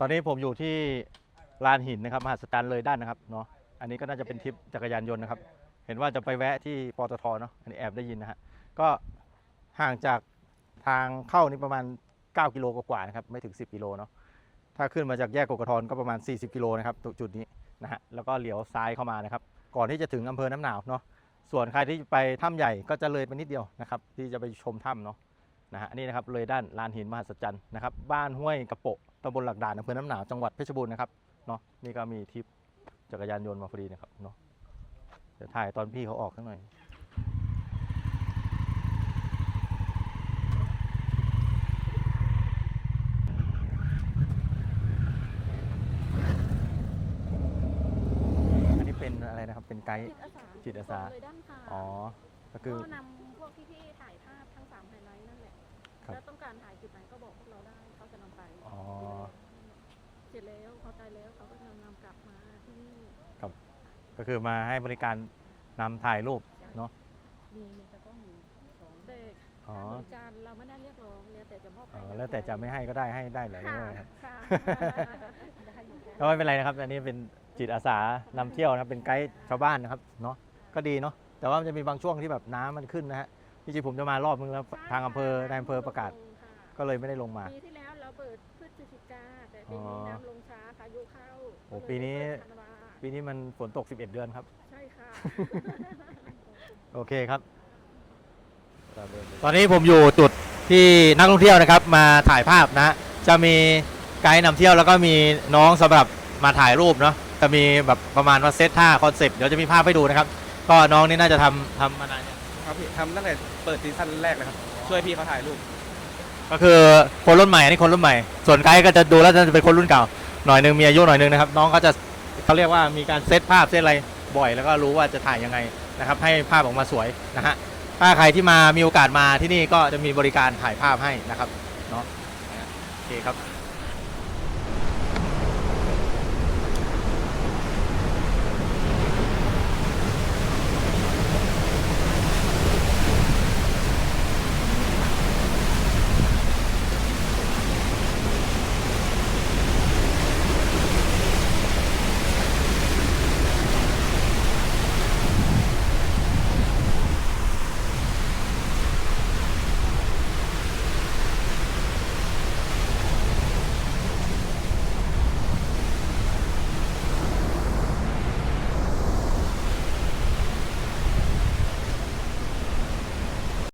ตอนนี้ผมอยู่ที่ลานหินนะครับมหัศจรรเลยด้านนะครับเนาะอันนี้ก็น่าจะเป็นทริปจักรยานยนต์นะครับ เห็นว่าจะไปแวะที่ปตทเนาะอันนี้แอบได้ยินนะฮะก็ห่างจากทางเข้านี่ประมาณ 9 กิโลกว่าๆนะครับไม่ถึง 10 กิโลเนาะถ้าขึ้นมาจากแยกกกทก็ประมาณ 40 กิโลนะครับตรงจุดนี้นะฮะแล้วก็เลี้ยวซ้ายเข้ามานะครับ ก่อนที่จะถึงอำเภอน้ำหนาวเนาะส่วนใครที่ไปถ้ำใหญ่ก็จะเลยไปนิดเดียวนะครับ ที่จะไปชมถ้ำเนาะนะฮะนี่นะครับเลยด้านลานหินมหัศจรรย์นะครับ บ้านห้วยกระโปะ ตำบลหลักด่านอำเภอน้ำหนาวจังหวัดเพชรบูรณ์นะครับเนาะนี่ก็มีทริปจักรยานยนต์มาพอดีนะครับเนาะเดี๋ยวถ่ายตอนพี่เขาออกสักหน่อยอันนี้เป็นอะไรนะครับเป็นไกด์ จิตอาสาเลยด้านค่ะอ๋อก็คือก็นำพวกพี่ๆถ่ายภาพทั้งสามไฮไลท์นั่นแหละ ครับแล้วต้องการถ่ายจุดไหนก็บอกพวกเราได้เขาจะนำไปอ๋อ เสร็จแล้วพอใจแล้วเขาก็จะนำกลับมาที่นี่ก็คือมาให้บริการนำถ่ายรูปเนาะ มีมีจะต้องมีของเด็กอ๋อบริการเราไม่ได้เรียกร้องแล้วแต่จะมอบอ๋ให้อแล้วแต่จะไม่ให้ก็ได้ให้ได้เลยค่ะครับค่ะ ได้เหมือนกันก็ไม่เป็นไรนะครับ อันนี้เป็นจิตอาสานำเที่ยวนะครับ เป็นไกด์ชาวบ้านนะครับ เนาะ ก็ดีเนาะ แต่ว่ามันจะมีบางช่วงที่แบบน้ำมันขึ้นนะฮะ จริงๆผมจะมารอบนึงแล้วทางอำเภอนายอำเภอประกาศค่ะก็เลยไม่ได้ลงมา ปีที่แล้วเราเปิดพฤศจิกาแต่ปีนี้อ๋อน้ำลงช้าพายุเข้าโอ้ก็เลยปีนี้เปิดธันวาปีนี้มันฝนตก 11 เดือนครับ ใช่ค่ะ โอเคครับ ตอนนี้ผมอยู่จุดที่นักท่องเที่ยวนะครับ มาถ่ายภาพนะฮะจะมีไกด์นำเที่ยวแล้วก็มีน้องสำหรับมาถ่ายรูปเนาะจะมีแบบประมาณว่าเซตท่าคอนเซปต์เดี๋ยวจะมีภาพให้ดูนะครับ ก็น้องนี่น่าจะทำทำมานานเนี่ยง ครับพี่ทำตั้งแต่เปิดซีซั่นแรกเลยครับ ช่วยพี่เขาถ่ายรูป ก็คือคนรุ่นใหม่อันนี้คนรุ่นใหม่ ส่วนไกด์ก็จะดูแล้วจะเป็นคนรุ่นเก่า หน่อยหนึงมีอายุหน่อยหนึงนะครับ น้องก็จะเขาเรียกว่ามีการเซตภาพเซตอะไรบ่อย แล้วก็รู้ว่าจะถ่ายยังไงนะครับ ให้ภาพออกมาสวยนะฮะถ้าใครที่มามีโอกาสมาที่นี่ก็จะมีบริการถ่ายภาพให้นะครับเนาะโอเคครับ